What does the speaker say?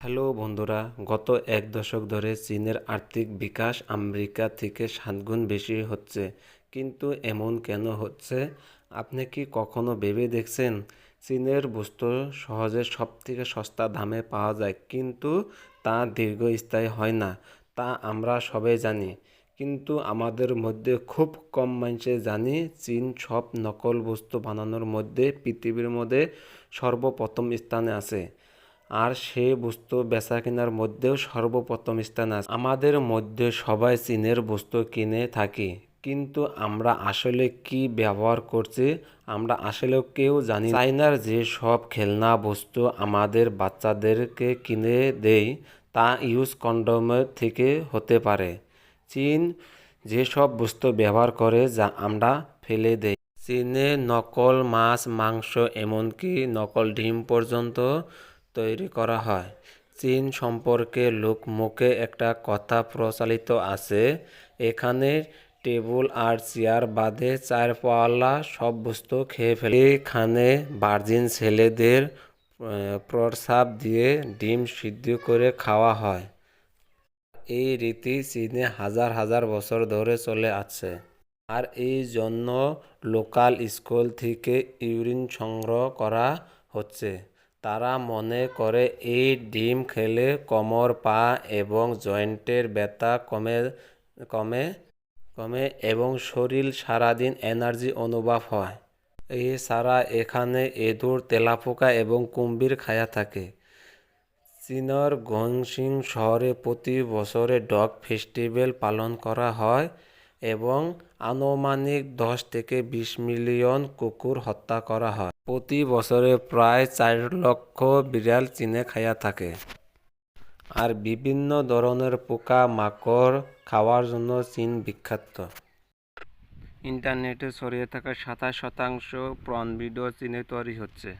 Hello বন্ধুরা, গত এক দশক ধরে চীনের আর্থিক বিকাশ আমেরিকা থেকে সাতগুণ বেশি হচ্ছে। কিন্তু এমন কেন হচ্ছে? আপনি কি কখনো ভেবে দেখছেন? চীনের বস্তু সহজে সবথেকে সস্তা দামে পাওয়া যায়, কিন্তু তা দীর্ঘস্থায়ী হয় না, তা আমরা সবাই জানি। কিন্তু আমাদের মধ্যে খুব কম মানুষে জানি চীন সব নকল বস্তু বানানোর মধ্যে পৃথিবীর মধ্যে সর্বপ্রথম স্থানে আছে। আর সে বস্তু বেচা কেনার মধ্যেও সর্বপ্রথম স্থান আছে। আমাদের মধ্যে সবাই চীনের বস্তু কিনে থাকি। কিন্তু আমরা আসলে কি ব্যবহার করছি, আমরা আসলে কেউ জানি। চাইনার যে সব খেলনা বস্তু আমাদের বাচ্চাদেরকে কিনে দেয় তা ইউজ কন্ডোমের থেকে হতে পারে। চীন যেসব বস্তু ব্যবহার করে, যা আমরা ফেলে দেই। চীনে নকল মাছ, মাংস, এমনকি নকল ডিম পর্যন্ত তৈরি করা হয়। চীন সম্পর্কে লোকমুখে একটা কথা প্রচলিত আছে। এখানে টেবিল আর চেয়ার বাদে চার পাওয়ালা সব বস্তু খেয়ে ফেলে। এখানে ভার্জিন ছেলেদের আহ, প্রস্রাব দিয়ে ডিম সিদ্ধ করে খাওয়া হয়। এই রীতি চীনে হাজার হাজার বছর ধরে চলে আছে। আর এই জন্য লোকাল স্কুল থেকে ইউরিন সংগ্রহ করা হচ্ছে। তারা মনে করে এই ডিম খেলে কোমর, পা এবং জয়েন্টের ব্যথা কমে কমে কমে এবং শরীর সারাদিন এনার্জি অনুভব হয়। এছাড়া এখানে এঁদুর, তেলাপোকা এবং কুম্ভীর খায়া থাকে। চীনের গংশিং শহরে প্রতি বছরে ডগ ফেস্টিভ্যাল পালন করা হয়। এবং আনুমানিক দশ থেকে বিশ মিলিয়ন কুকুর হত্যা করা হয়। প্রতি বছরে প্রায় চার লক্ষ বিড়াল চীনে খাইয়া থাকে। আর বিভিন্ন ধরনের পোকা মাকড় খাওয়ার জন্য চীন বিখ্যাত। ইন্টারনেটে ছড়িয়ে থাকা সাতাশ শতাংশ প্রন ভিডিও চীনে তৈরি হচ্ছে।